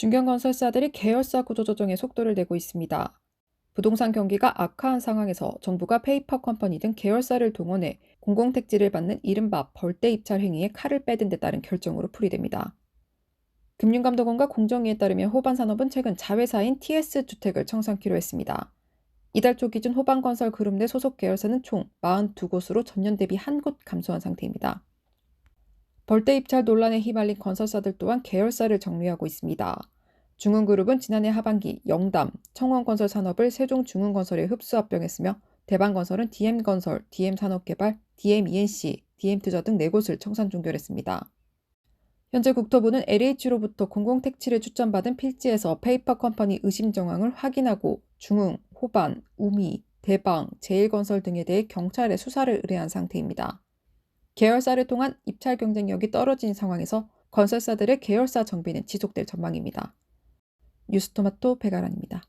중견 건설사들이 계열사 구조 조정에 속도를 내고 있습니다. 부동산 경기가 악화한 상황에서 정부가 페이퍼 컴퍼니 등 계열사를 동원해 공공택지를 받는 이른바 벌떼 입찰 행위에 칼을 빼든 데 따른 결정으로 풀이됩니다. 금융감독원과 공정위에 따르면 호반산업은 최근 자회사인 TS주택을 청산키로 했습니다. 이달 초 기준 호반건설 그룹 내 소속 계열사는 총 42곳으로 전년 대비 한 곳 감소한 상태입니다. 벌떼 입찰 논란에 휘말린 건설사들 또한 계열사를 정리하고 있습니다. 중흥그룹은 지난해 하반기 영담, 청원건설 산업을 세종중흥건설에 흡수 합 병했으며 대방건설은 DM건설, DM산업개발, DMENC, DM투자 등 4곳을 청산 종결했습니다. 현재 국토부는 LH로부터 공공택지를 추천받은 필지에서 페이퍼 컴퍼니 의심 정황을 확인하고 중흥, 호반, 우미, 대방, 제일건설 등에 대해 경찰에 수사를 의뢰한 상태입니다. 계열사를 통한 입찰 경쟁력이 떨어진 상황에서 건설사들의 계열사 정비는 지속될 전망입니다. 뉴스토마토 배가란입니다.